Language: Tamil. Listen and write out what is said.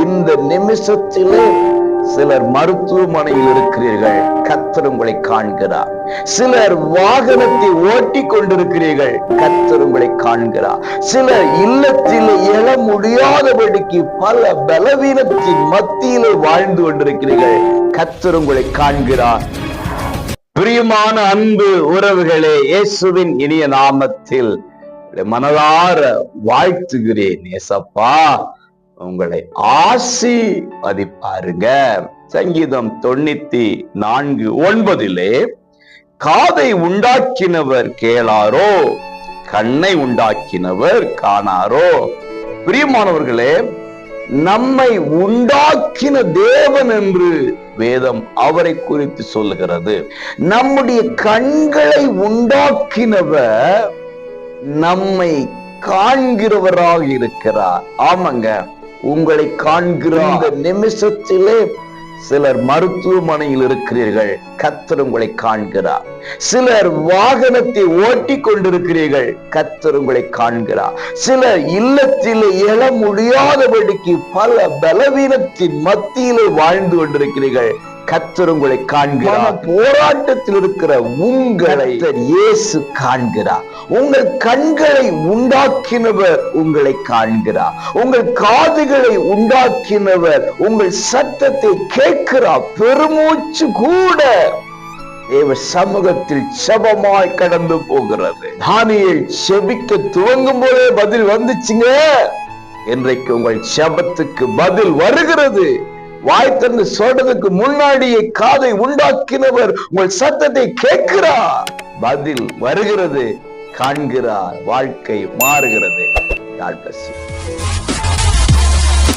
இந்த நிமிஷத்திலே சிலர் மருத்துவமனையில் இருக்கிறீர்கள் கத்தர் உங்களை காண்கிறார். சிலர் வாகனத்தை ஓட்டி கொண்டிருக்கிறீர்கள் கத்தர் உங்களை காண்கிறார். சிலர் இல்லத்தில் எழ முடியாதபடிக்கு பல பலவீனத்தின் மத்தியிலே வாழ்ந்து கொண்டிருக்கிறீர்கள் கத்தர் உங்களை காண்கிறார். பிரியமான அன்பு உறவுகளே இயேசுவின் இனிய நாமத்தில் மனதார வாழ்த்துகிறேன் ஏசப்பா. உங்களை ஆசி பதிப்பாருங்க சங்கீதம் தொண்ணூத்தி நான்கு ஒன்பதிலே காதை உண்டாக்கினவர் கேளாரோ? கண்ணை உண்டாக்கினவர் காணாரோ? பிரியமானவர்களே நம்மை உண்டாக்கின தேவன் என்று வேதம் அவரை குறித்து சொல்லுகிறது. நம்முடைய கண்களை உண்டாக்கினவர் நம்மை காண்கிறவராக இருக்கிறார். ஆமாங்க. உங்களை காண்கிற இந்த நிமிஷத்திலே சிலர் மருத்துவமனையில் இருக்கிறீர்கள். கத்தர் உங்களை காண்கிறார். சிலர் வாகனத்தை ஓட்டி கொண்டிருக்கிறீர்கள். கத்தர் உங்களை காண்கிறார். சிலர் இல்லத்தில் எழ முடியாதபடிக்கு பல பலவீனத்தின் மத்தியிலே வாழ்ந்து கொண்டிருக்கிறீர்கள். கத்தர் உங்களை காண்கிறார். போராட்டத்தில் இருக்கிற உங்களை இயேசு காண்கிறார். உங்கள் கண்களை உண்டாக்கினவர் உங்களை காண்கிறார். உங்கள் காதுகளை உண்டாக்கினவர் உங்கள் சத்தத்தை கேட்கிறார். பெருமூச்சு கூட தேவ சமூகத்தில் செபமாய் கடந்து போகிறது. தானியல் செபிக்க துவங்கும் போதே பதில் வந்துச்சுங்க. இன்றைக்கு உங்கள் செபத்துக்கு பதில் வருகிறது. வாய் திறந்து சொல்றதுக்கு முன்னாடியே காதை உண்டாக்கினவர் உங்கள் சத்தத்தை கேட்கிறார் பதில் வருகிறது காண்கிறார் வாழ்க்கை மாறுகிறது God bless you.